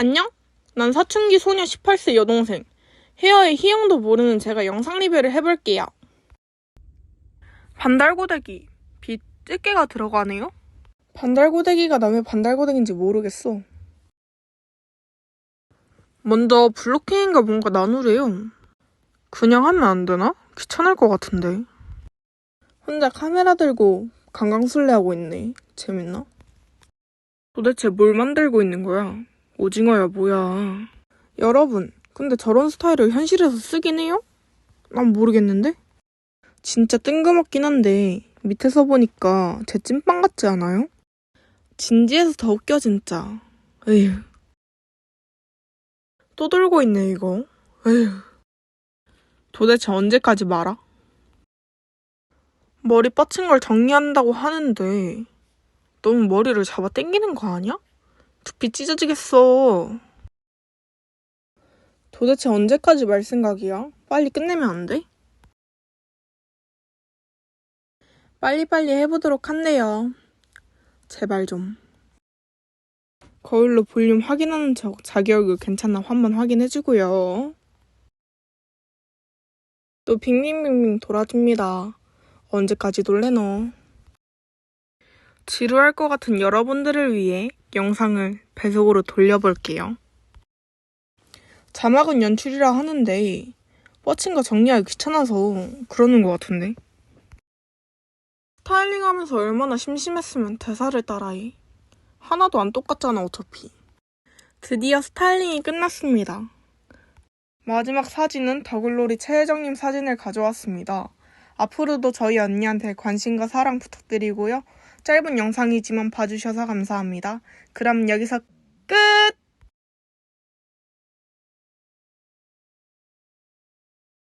안녕? 난 사춘기 소녀 18세 여동생. 헤어의 희영도 모르는 제가 영상 리뷰를 해볼게요. 반달고데기. 빛 찌개가 들어가네요? 반달고데기가 남의 반달고데기인지 모르겠어. 먼저 블로킹인가 뭔가 나누래요. 그냥 하면 안 되나? 귀찮을 것 같은데. 혼자 카메라 들고 강강술래 하고 있네. 재밌나? 도대체 뭘 만들고 있는 거야? 오징어야 뭐야. 여러분, 근데 저런 스타일을 현실에서 쓰긴 해요? 난 모르겠는데? 진짜 뜬금없긴 한데 밑에서 보니까 제 찐빵 같지 않아요? 진지해서 더 웃겨 진짜. 에휴. 또 돌고 있네 이거. 에휴. 도대체 언제까지 말아? 머리 뻗친 걸 정리한다고 하는데 너무 머리를 잡아 당기는 거 아니야? 두피 찢어지겠어. 도대체 언제까지 말 생각이야? 빨리 끝내면 안 돼? 빨리빨리 해보도록 한대요. 제발 좀. 거울로 볼륨 확인하는 척 자기 얼굴 괜찮나 한번 확인해주고요. 또 빙빙빙빙 돌아줍니다. 언제까지 놀래너? 지루할 것 같은 여러분들을 위해 영상을 배속으로 돌려볼게요. 자막은 연출이라 하는데 뻗친 거 정리하기 귀찮아서 그러는 것 같은데. 스타일링 하면서 얼마나 심심했으면 대사를 따라해. 하나도 안 똑같잖아 어차피. 드디어 스타일링이 끝났습니다. 마지막 사진은 더글로리 최혜정님 사진을 가져왔습니다. 앞으로도 저희 언니한테 관심과 사랑 부탁드리고요. 짧은 영상이지만 봐주셔서 감사합니다. 그럼 여기서 끝!